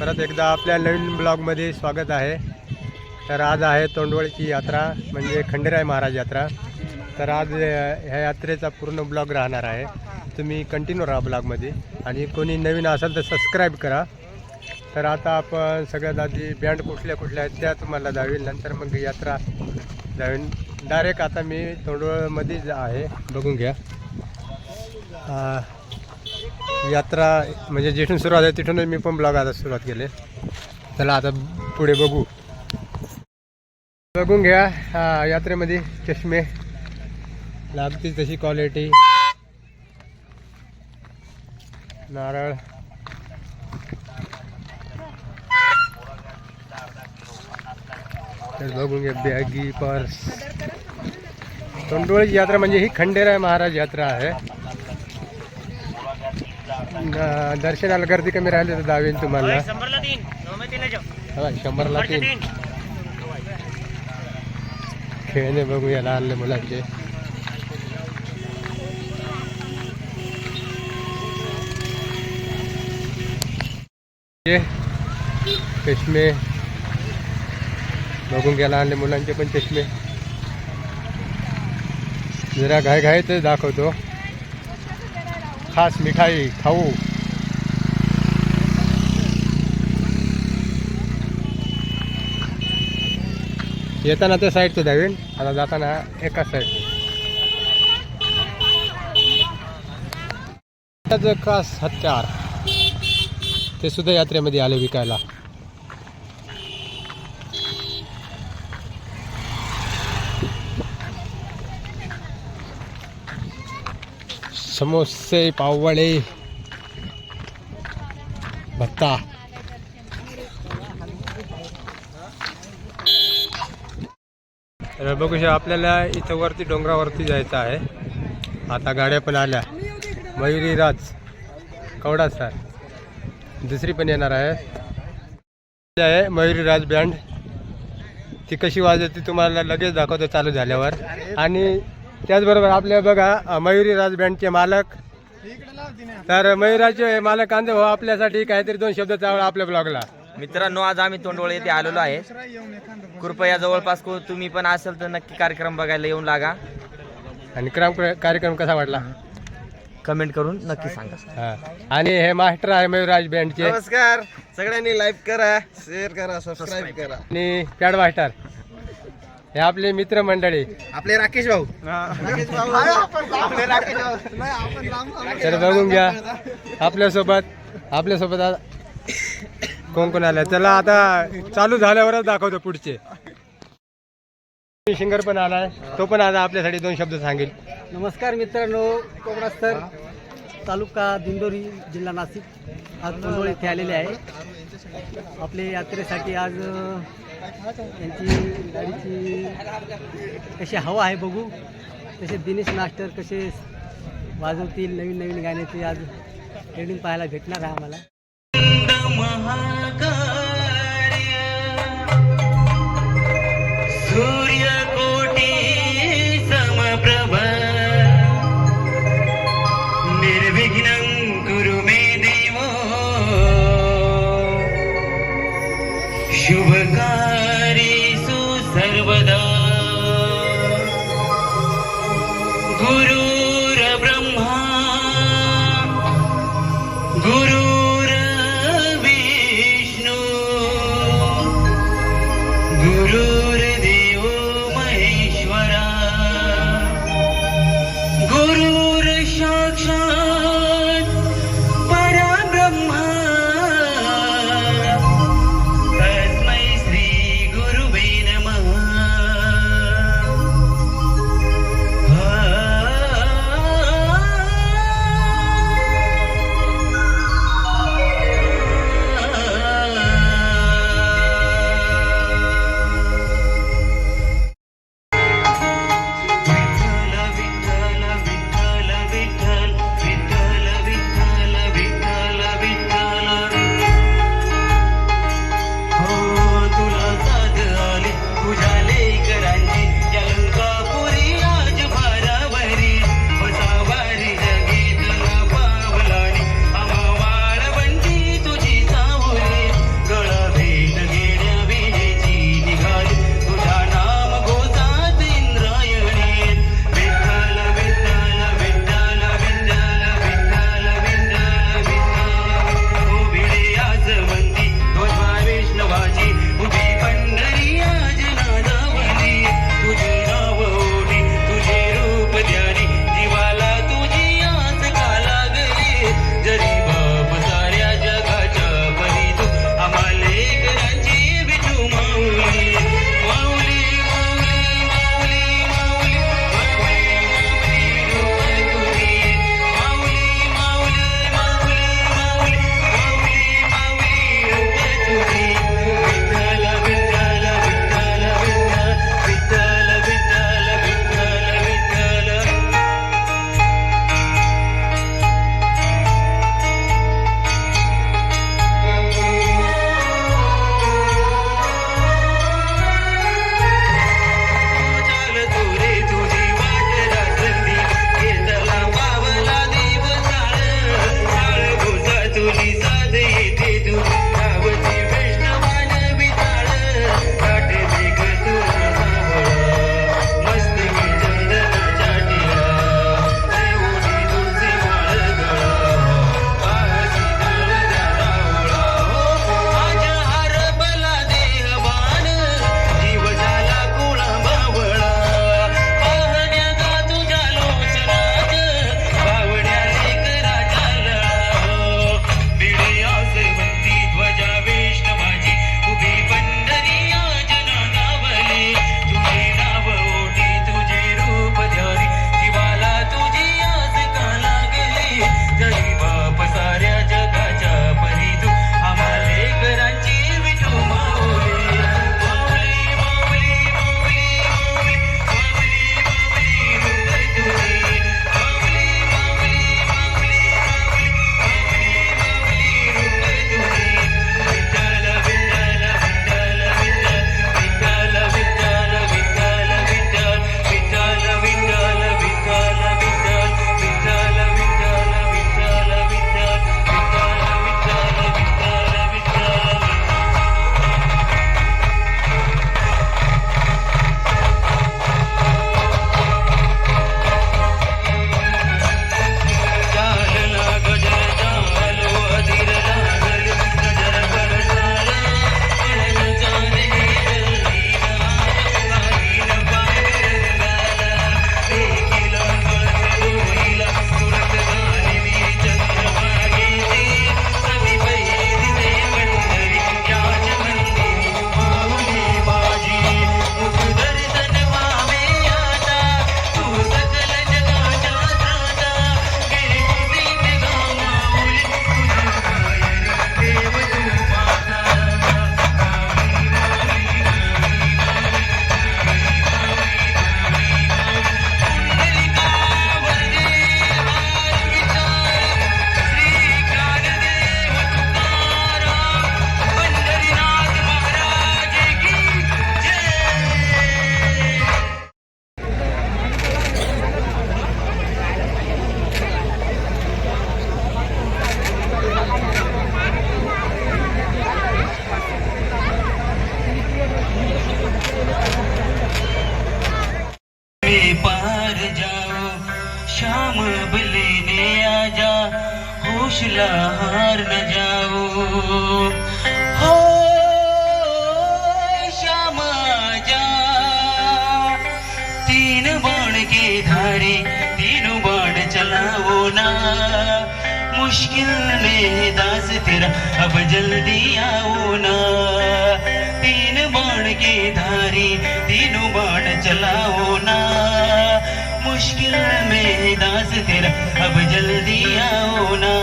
परत एकदा आपल्या नवीन ब्लॉगमध्ये स्वागत आहे. तर आज आहे तोंडवळची यात्रा म्हणजे खंडेराय महाराज यात्रा. तर आज ह्या यात्रेचा पूर्ण ब्लॉग राहणार आहे. तुम्ही कंटिन्यू राहा ब्लॉगमध्ये. आणि कोणी नवीन असाल तर सबस्क्राईब करा. तर आता आपण सगळ्यात आधी बँड कुठल्या कुठल्या आहेत त्या तुम्हाला दावेल नंतर मग यात्रा जावीन डायरेक्ट आता मी तोंडवळमध्येच आहे. बघून घ्या. यात्रा म्हणजे जिथून सुरुवात आहे तिथूनच मी पण ब्लॉग आता सुरुवात केले. चला आता पुढे बघू. बघून घ्या हा, यात्रेमध्ये चष्मे. लागतील तशी क्वालिटी नारळ. तर बघून घ्या बॅगी पर्स तोंडोळी यात्रा म्हणजे ही खंडेराय महाराज यात्रा आहे. दर्शनाला गर्दी कमी राहिली तर दावेल तुम्हाला. शंभरला तीन. खेळणे बघूया लहान लहान मुलांचे. चष्मे. बघून घ्या लहान लहान मुलांचे पण चष्मे. जरा घाय घाय ते दाखवतो. खास मिठाई खाऊ. येताना त्या साईडचं द्यावीन आता जाताना एकाच साईड खास हत्यार. ते सुद्धा यात्रेमध्ये आले विकायला. समोसे पाववडे भत्ता. तर बघू शकता आपल्याला इथं वरती डोंगरावरती जायचं आहे. आता गाड्या पण आल्या. मयुरी राज. कवडा सर दुसरी पण येणार आहे. आहे मयुरी राज बँड ती कशी वाजवते तुम्हाला लगेच दाखवतो चालू झाल्यावर. आणि त्याचबरोबर आपल्या बघा मयुरी राज बँडचे मालक. तर मयुराचे मालक कांदे भाऊ आपल्यासाठी काहीतरी दोन शब्द चावला आपल्या ब्लॉगला मित्रांनो आज आम्ही तोंडवळ येथे आलेलो आहे. कृपया जवळपास को- तुम्ही पण असेल तर नक्की कार्यक्रम बघायला येऊन लागा. आणि क्रम कार्यक्रम कसा वाटला? कमेंट करून नक्की सांगा. आणि हे मास्टर आहे मयुराज बँडचे नमस्कार. सगळ्यांनी लाईक करा शेअर करा सबस्क्राईब करा. आणि पॅड मास्टर हे आपले मित्र मंडळी आपले राकेश भाऊ. राकेश भाऊ. आपले राकेश भाऊ. नाही, आपण लांब चाललो. तर बघून घ्या. आपल्यासोबत आपल्यासोबत कोण कोण आलं? चला आता चालू झाल्यावरच दाखवतो पुढचे. सिंगर पण आलाय. तो पण आता आपल्यासाठी दोन शब्द सांगेल. नमस्कार मित्रांनो कोकणास्तर तालुका दिंडोरी जिल्हा नाशिक आज तोंडोळ येथे आलेले आहे. आपले यात्रेसाठी आज यांची गाडीची कशी हवा आहे बघू. तसे दिनेश मास्टर कसे वाजवतील नवीन नवीन गाण्याची आज ट्रेनिंग पाहायला भेटणार आहे आम्हाला. सूर्य You. की धारी तीनों बाण चलाओ ना। मुश्किल में दास तेरा अब जल्दी आओ ना।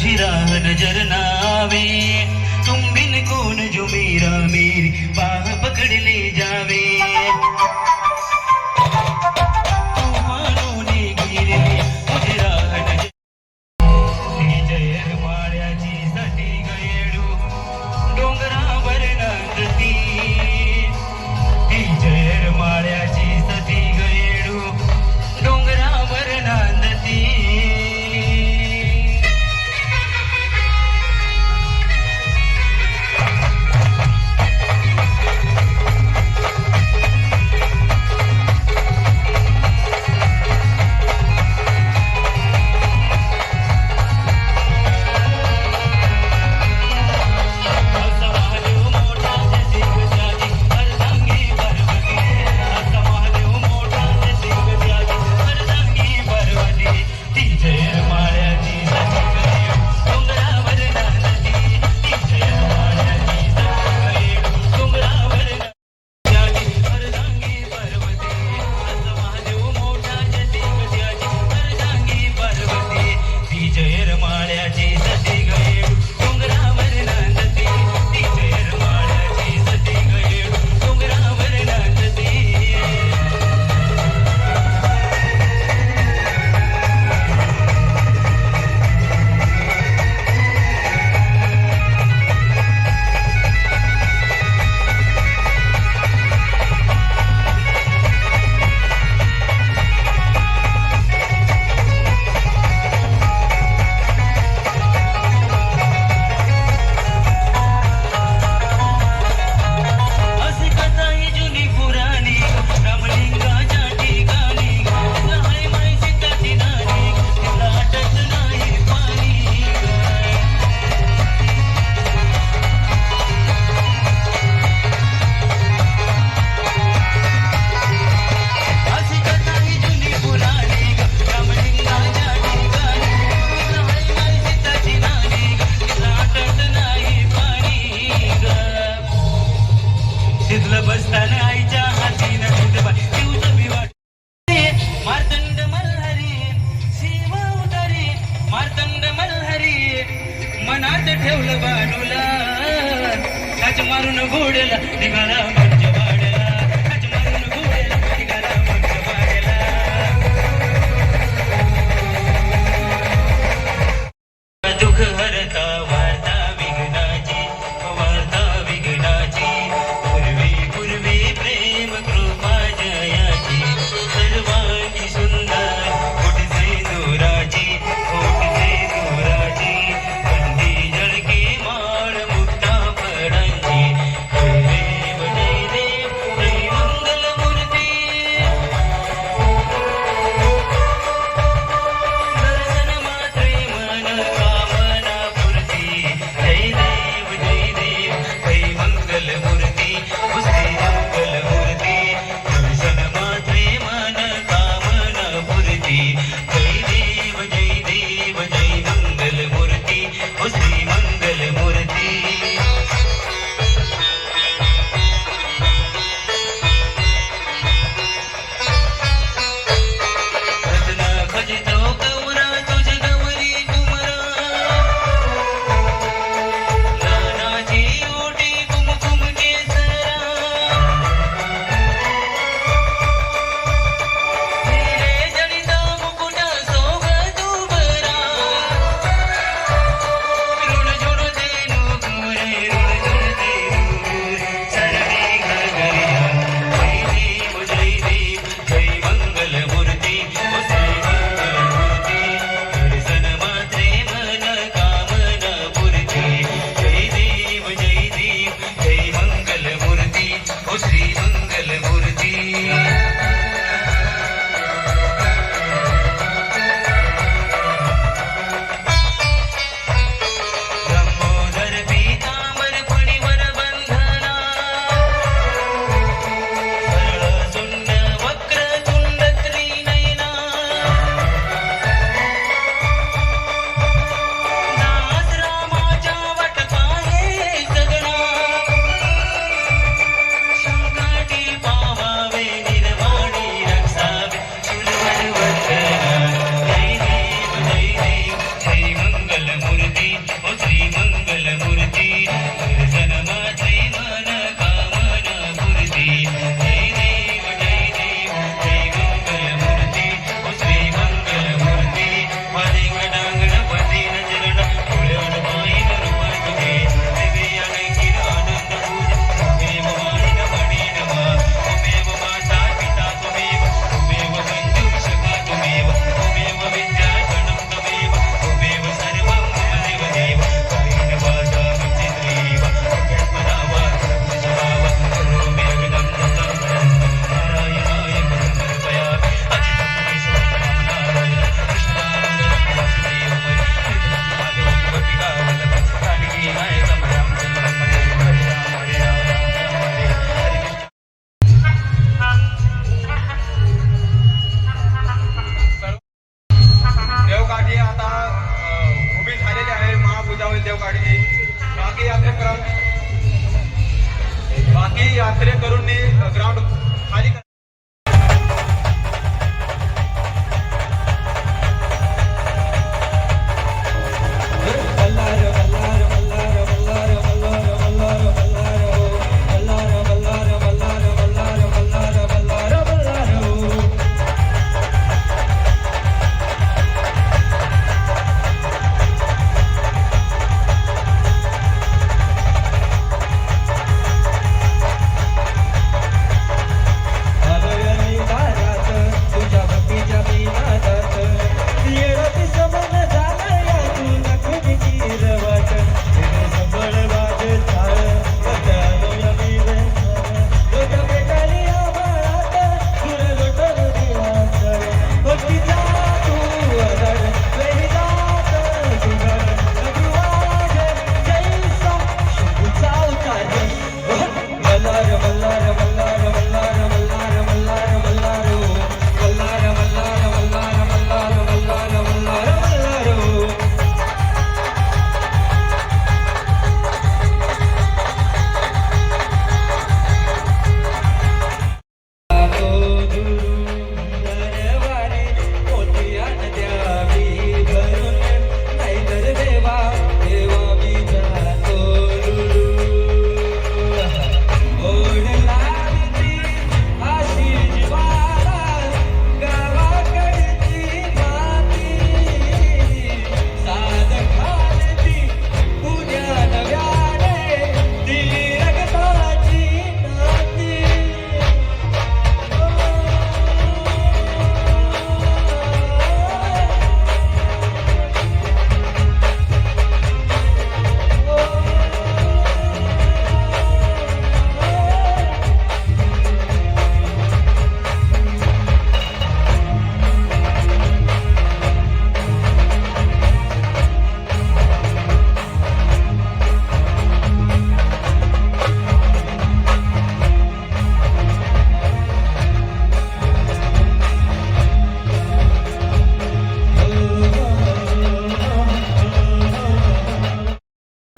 तुझी राह नजर नावे. तुम बिन कौन जो मेरा. मेरी बाह पकड़ ले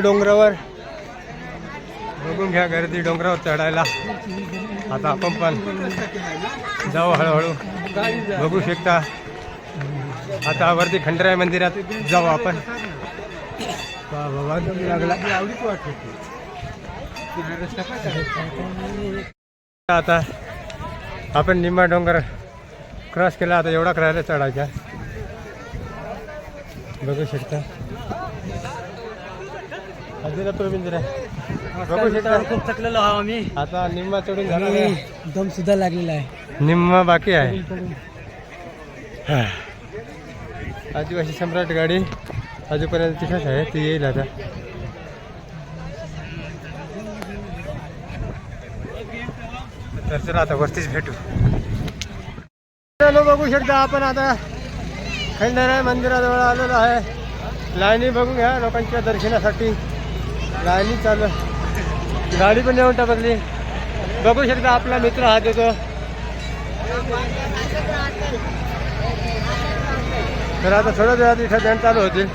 डोंगरावर. बघून घ्या गर्दी डोंगरावर चढायला. आता आपण पण जाऊ हळूहळू. बघू शकता. आता वरती खंडराय मंदिरात जाऊ आपण. लागला. आता आपण निम्मा डोंगर क्रॉस केला आता एवढा करायला चढायचा. बघू शकता. अजून तो बिंदुरा बघू शकता खूप थकलेलो आहो आम्ही. आता निम्मा चढून झाला आहे. दम सुद्धा लागलेला आहे. निम्मा बाकी आहे. हा. आदिवासी सम्राट गाडी अजूनपर्यंत तिथंच आहे ती येईल आता. तर चला आता वरतीच भेटू. चलो बघू शकता आपण आता खंडराय मंदिराजवळ आलेलो आहे. लाईनी बघून घ्या लोकांच्या दर्शनासाठी. लाईनी चालू गाडी पण येऊन टाकली. बघू शकता आपला मित्र हा देतो तर आता थोडं वेळात इथं बँड चालू होतील.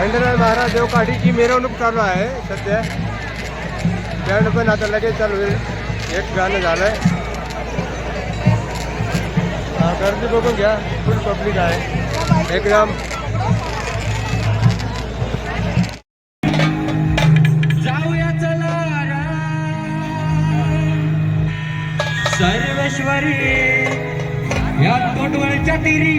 खंडराज महाराज देवकाठीची मिरवणूक चालू आहे सध्या बँड पण आता लगेच चालू होईल. एक गाणं झालं आहे गर्दी बघून घ्या. फुल पब्लिक आहे. एकदम सर्वेश्वरी या कोटवळच्या तिरी.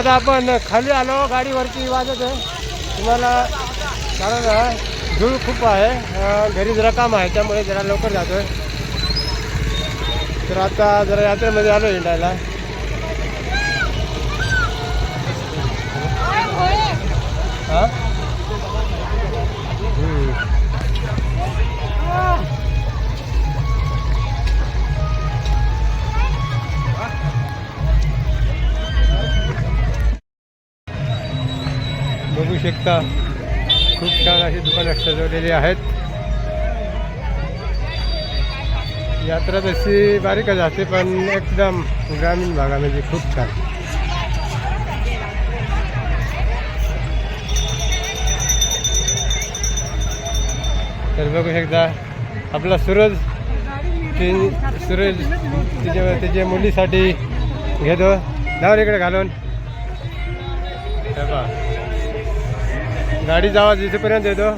आता आपण खाली आलो गाडीवरती वाजत आहे. तुम्हाला कारण धूळ खूप आहे. घरी जरा काम आहे त्यामुळे जरा लवकर जातोय. तर आता जरा यात्रेमध्ये आलो हिंडायला. बघू खूप छान अशी दुकानं सजवलेली आहेत. यात्रा तशी बारीकच असते पण एकदम ग्रामीण भागामध्ये खूप छान. तर बघू शकता आपला सूरज ते सूरज तिच्या त्याच्या मुलीसाठी घेतो. जाऊ इकडे घालून गाडी जावा जिथेपर्यंत येतो.